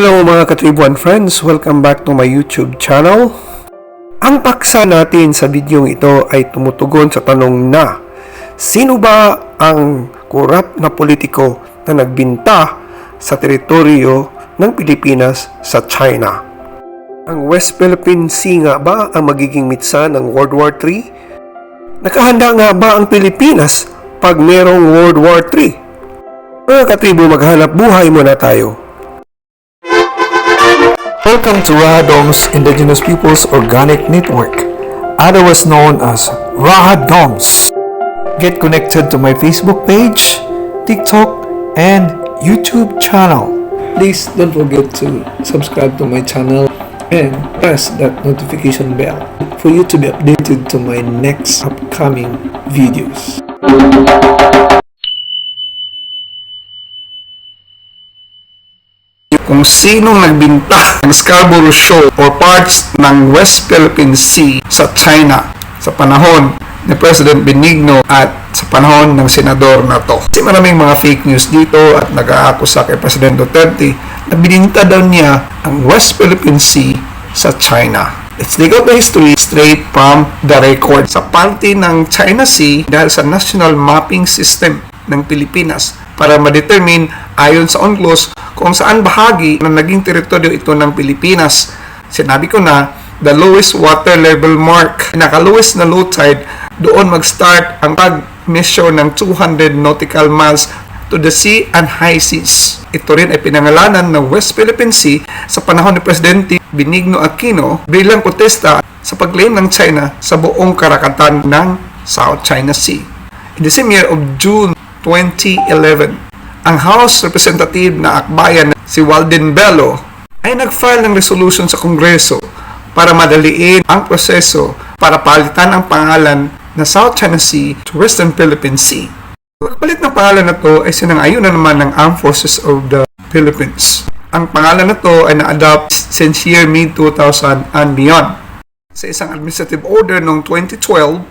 Hello mga katribuan friends, welcome back to my YouTube channel. Ang paksa natin sa video ito ay tumutugon sa tanong na Sino ba ang korap na politiko na nagbinta sa teritoryo ng Pilipinas sa China? Ang West Philippine Sea nga ba ang magiging mitsa ng World War III? Nakahanda nga ba ang Pilipinas pag merong World War III? Mga katribo, maghanap buhay muna tayo. Welcome to Rahadom's Indigenous Peoples Organic Network, otherwise known as Rahadoms. Get connected to my Facebook page, TikTok, and YouTube channel. Please don't forget to subscribe to my channel and press that notification bell for you to be updated to my next upcoming videos. Kung sinong nagbinta ng Scarborough Shoal or parts ng West Philippine Sea sa China sa panahon ni President Benigno at sa panahon ng senador na to. Kasi maraming mga fake news dito at nag-aakusa kay President Duterte na bininta daw niya ang West Philippine Sea sa China. Let's dig out the history straight from the record. Sa parte ng China Sea dahil sa National Mapping System ng Pilipinas para ma-determine ayon sa UNCLOS kung saan bahagi na naging teritoryo ito ng Pilipinas. Sinabi ko na, the lowest water level mark, pinaka-lowest na low tide, doon mag-start ang pag-measure ng 200 nautical miles to the sea and high seas. Ito rin ay pinangalanan ng West Philippine Sea sa panahon ni Presidente Benigno Aquino bilang protesta sa pag-claim ng China sa buong karakatan ng South China Sea. In the same year of June 2011, ang House Representative na akbayan si Walden Bello ay nag-file ng resolution sa Kongreso para madaliin ang proseso para palitan ang pangalan na South China Sea to Western Philippine Sea. Pagpalit ng pangalan na to ay sinang-ayon na naman ng Armed Forces of the Philippines. Ang pangalan na to ay na-adopt since year mid-2000 and beyond. Sa isang administrative order noong 2012,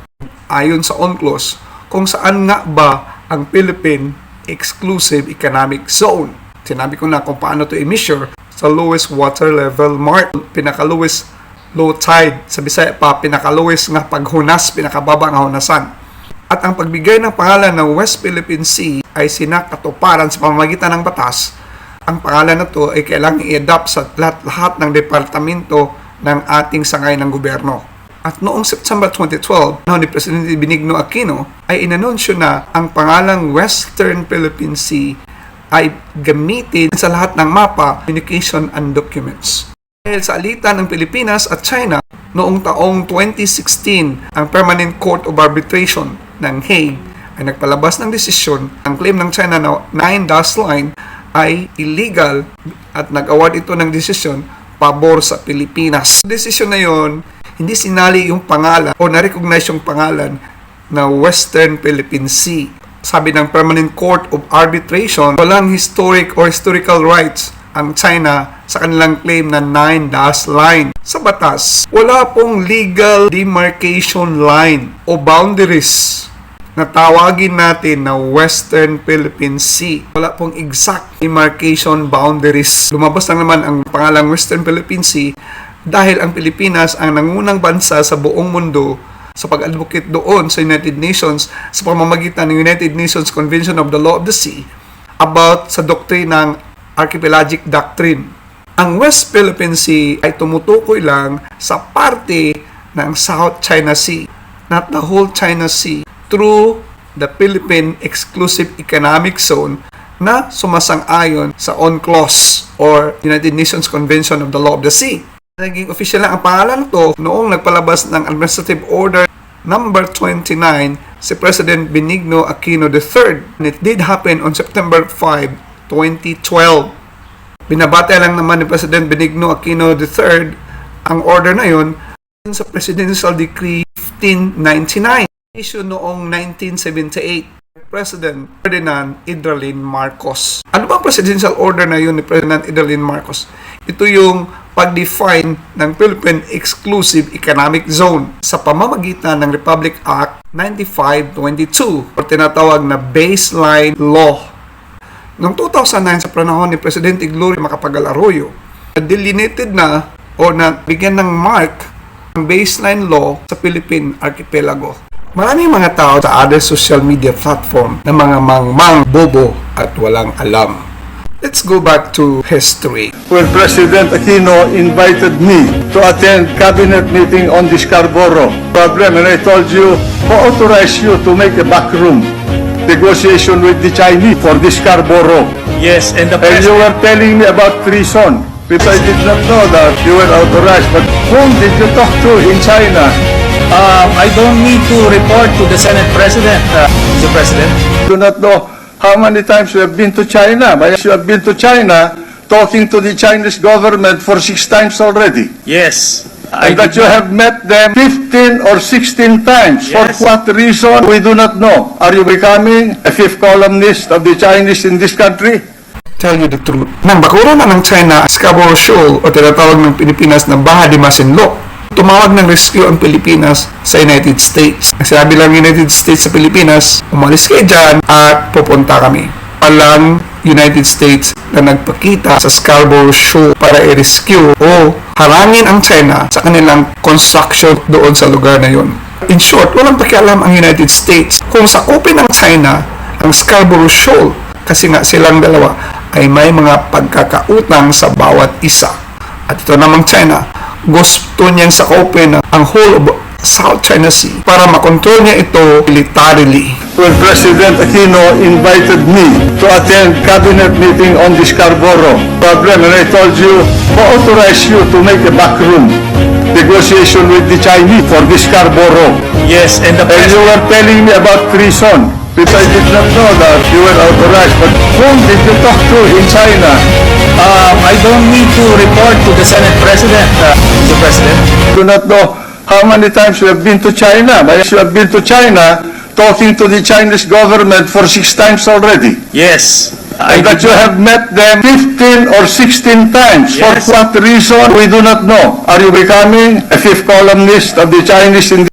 ayon sa UNCLOS, kung saan nga ba ang Philippine Exclusive Economic Zone. Sinabi ko na kung paano to i-measure sa lowest water level mark, pinaka-lowest low tide, sa Bisaya pa, pinaka-lowest nga paghunas, pinakababa nga hunasan. At ang pagbigay ng pangalan ng West Philippine Sea ay sinakatuparan sa pamamagitan ng batas. Ang pangalan na to ay kailangang i-adapt sa lahat-lahat ng departamento ng ating sangay ng gobyerno. At noong September 2012, noon ni Presidente Benigno Aquino, ay inanunsyo na ang pangalang Western Philippine Sea ay gamitin sa lahat ng mapa, communication and documents. Dahil sa alitan ng Pilipinas at China, noong taong 2016, ang Permanent Court of Arbitration ng Hague ay nagpalabas ng desisyon ang claim ng China na 9 dash line ay illegal at nag-award ito ng desisyon pabor sa Pilipinas. Desisyon na yon, hindi sinali yung pangalan o na-recognize yung pangalan na Western Philippine Sea. Sabi ng Permanent Court of Arbitration, walang historic or historical rights ang China sa kanilang claim na 9 dash line. Sa batas, wala pong legal demarcation line o boundaries na tawagin natin na Western Philippine Sea. Wala pong exact demarcation boundaries. Lumabas lang naman ang pangalang Western Philippine Sea dahil ang Pilipinas ang nangunang bansa sa buong mundo sa pag-advocate doon sa United Nations sa pamamagitan ng United Nations Convention of the Law of the Sea about sa doktrinang archipelagic doctrine. Ang West Philippine Sea ay tumutukoy lang sa parte ng South China Sea, not the whole China Sea, through the Philippine Exclusive Economic Zone na sumasang-ayon sa UNCLOS or United Nations Convention of the Law of the Sea. Naging official na ang pangalan to noong nagpalabas ng Administrative Order number 29 si President Benigno Aquino III. And it did happen on September 5, 2012. Binabate lang naman ni President Benigno Aquino III ang order na yon sa Presidential Decree 1599 issue noong 1978 President Ferdinand Idralin Marcos. Ano ba presidential order na yun ni President Idralin Marcos? Ito yung pag-define ng Philippine Exclusive Economic Zone sa pamamagitan ng Republic Act 9522 o tinatawag na Baseline Law. Noong 2009 sa panahon ni Presidente Gloria Macapagal Arroyo, delineated na o na bigyan ng mark ang baseline law sa Philippine Archipelago. Maraming mga tao sa other social media platform na mga mangmang bobo at walang alam. Let's go back to history. when President Aquino invited me to attend cabinet meeting on the Scarborough problem and I told you who authorized you to make a backroom negotiation with the Chinese for the Scarborough Yes, and the and you president, were telling me about treason which I did not know that you were authorized but whom did you talk to in China um, I don't need to report to the Senate President, uh, Mr. President. do not know how many times you have been to China but you have been to China talking to the Chinese government for six times already Yes. I And that you have met them 15 or 16 times. For Yes. what reason, we do not know. Are you becoming a fifth columnist of the Chinese in this country? Tell you the truth. Nang bakura na ng China Scarborough Shoal o tinatawag ng Pilipinas na Baha de Masinloc, tumawag ng rescue ang Pilipinas sa United States. Sabi lang United States sa Pilipinas, umalis kayo dyan at pupunta kami. Palang United States na nagpakita sa Scarborough Shoal para i-rescue o harangin ang China sa kanilang construction doon sa lugar na yun. In short, walang pakialam ang United States kung sakupin ng China ang Scarborough Shoal kasi nga silang dalawa ay may mga pagkakautang sa bawat isa. At ito namang China, gusto niyang sakupin ang whole of South China Sea para makontrol niya ito militarily. When President Aquino invited me to attend cabinet meeting on the Scarborough problem, and I told you who authorized you to make a backroom negotiation with the Chinese for the Scarborough. Yes, and the And you were telling me about treason, which I did not know that you were authorized. But whom did you talk to in China? Um, I don't need to report to the Senate President, uh, Mr. President. do not know how many times you have been to China. But you have been to China talking to the Chinese government for six times already. Yes. I And that you have met them 15 or 16 times. For Yes. what reason, we do not know. Are you becoming a fifth columnist of the Chinese in